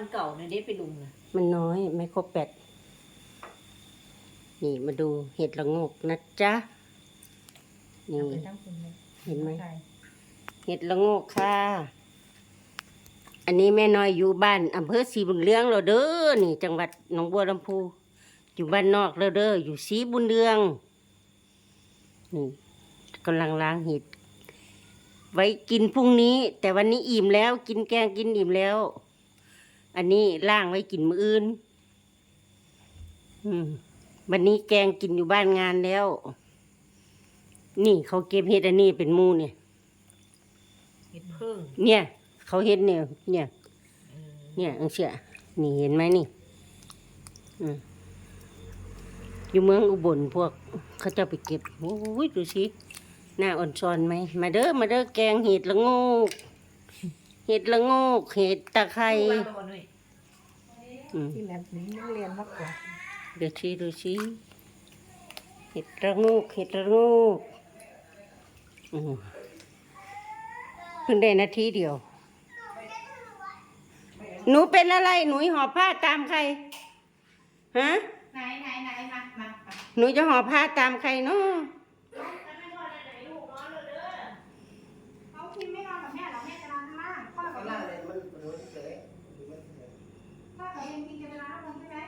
อันเก่าเนี่ยได้ไปลุงนะมันน้อยไม่ครบแปดนี่มาดูเห็ดละโงกนะจ๊ะนี่เห็นไหมเห็ดละโงกค่ะ อันนี้แม่น้อยอยู่บ้านอำเภอศรีบุญเรืองเราเด้อนี่ จังหวัดหนองบัวลำพู อยู่บ้านนอกเราเด้ออยู่ศรีบุญเรืองนี่กำลังล้างเห็ดไว้กินพรุ่งนี้ แต่วันนี้อิ่มแล้วกินแกงกินอิ่มแล้ว อันนี้ล่างไว้กินมื้ออื่น อืมวันนี้แกงกินอยู่บ้านงานแล้ว นี่เขาเก็บเห็ดอันนี้เป็นหมูเนี่ย เห็ดพึ่งเนี่ย เขาเห็นเนี่ย เนี่ยเออเนี่ยอังเสียนี่เห็นไหมนี่ อืมอยู่เมืองอุบลพวกเขาจะไปเก็บ โอ้ยดูสิหน้าอ่อนซอนไหม มาเด้อ มาเด้อแกงเห็ดละโงก เห็ดละโงก เห็ดตะไคร้ลูกบ้านเราหน่อยอืมที่แลบนี้นักเรียนมากกว่าดูสิดูสิเห็ดละโงกเห็ดละโงกอืมเพิ่งได้นาทีเดียว หนูเป็นอะไร หนูหอบผ้าตามใคร ฮะ ไหนไหนไหนมามามาหนูจะหอบผ้าตามใครเนาะ เขาพิมพ์ไม่นอนกับแม่หรอแม่จะนอนข้างล่างพ่อกับแม่พ่อ กับเองกินจะไปนอนข้างบนใช่ไหม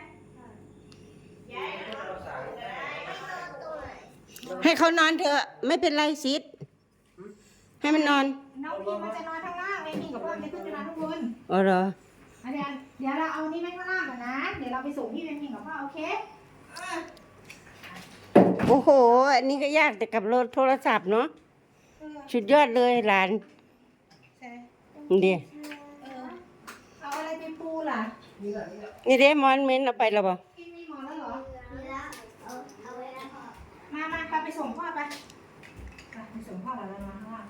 ให้เขานอนเถอะ ไม่เป็นไรซิดให้มันนอนน้องพิมพ์มันจะนอนข้างล่างเองมีกับพ่อจะขึ้นไปนอนข้างบนอ๋อเหรออันเดี๋ยวเดี๋ยวเราเอานี่ไว้ข้างล่างก่อนนะ เดี๋ยวเราไปส่งพี่เป็นพิงกับพ่อโอเคโอ้โห อันนี้ก็ยากแต่กับรถโทรศัพท์เนาะเออสุดยอดเลยหลานใช่เดียเออเอาอะไรไปปูล่ะ นี่เด้มอนเมนเอาไปแล้วบ่พี่มีหมอนแล้วเหรอ มามาไปไปส่งพ่อไปไปไปส่งพ่อแล้วเรานอนข้างล่าง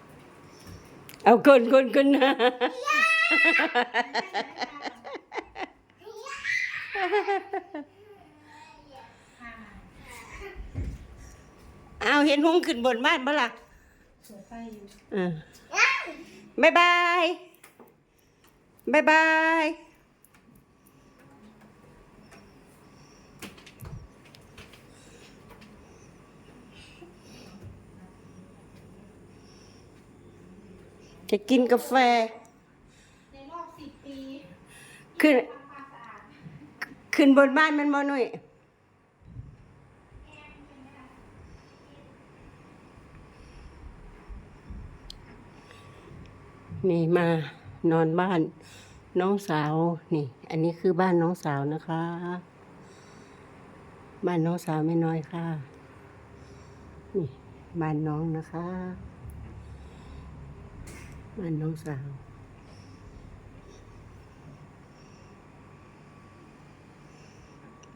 เอาคนคนคนนะเอาเห็นหงขึ้นบนบ้านบ่ล่ะเปิดไฟอยู่อ่าบายบายบายบาย จะกินกาแฟ ในรอบสิบปีขึ้น ทำความสะอาดขึ้นบนบ้านมันบ่หน่อยนี่มานอนบ้านน้องสาวนี่ อันนี้คือบ้านน้องสาวนะคะ บ้านน้องสาวไม่น้อยค่ะ นี่บ้านน้องนะคะ บ้านน้องสาว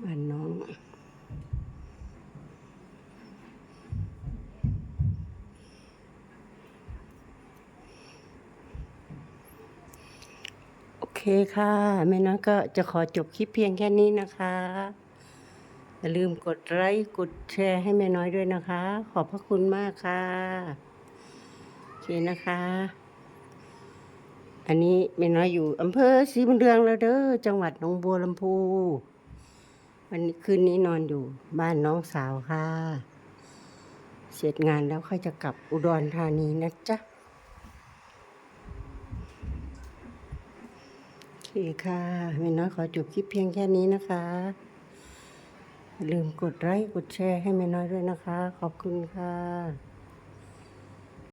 บ้านน้องโอเคค่ะ แม่น้อยก็จะขอจบคลิปเพียงแค่นี้นะคะ อย่าลืมกดไลค์ กดแชร์ให้แม่น้อยด้วยนะคะ ขอบพระคุณมากค่ะ โอเคนะคะ อันนี้แม่น้อยอยู่อำเภอศรีบุญเรืองแล้วเด้อจังหวัดหนองบัวลำพู วันนี้คืนนี้นอนอยู่บ้านน้องสาวค่ะ เสร็จงานแล้วค่อยจะกลับอุดรธานีนะจ๊ะโอเคค่ะแม่น้อยขอจบคลิปเพียงแค่นี้นะคะลืมกดไลค์กดแชร์ให้แม่น้อยด้วยนะคะ ขอบคุณค่ะ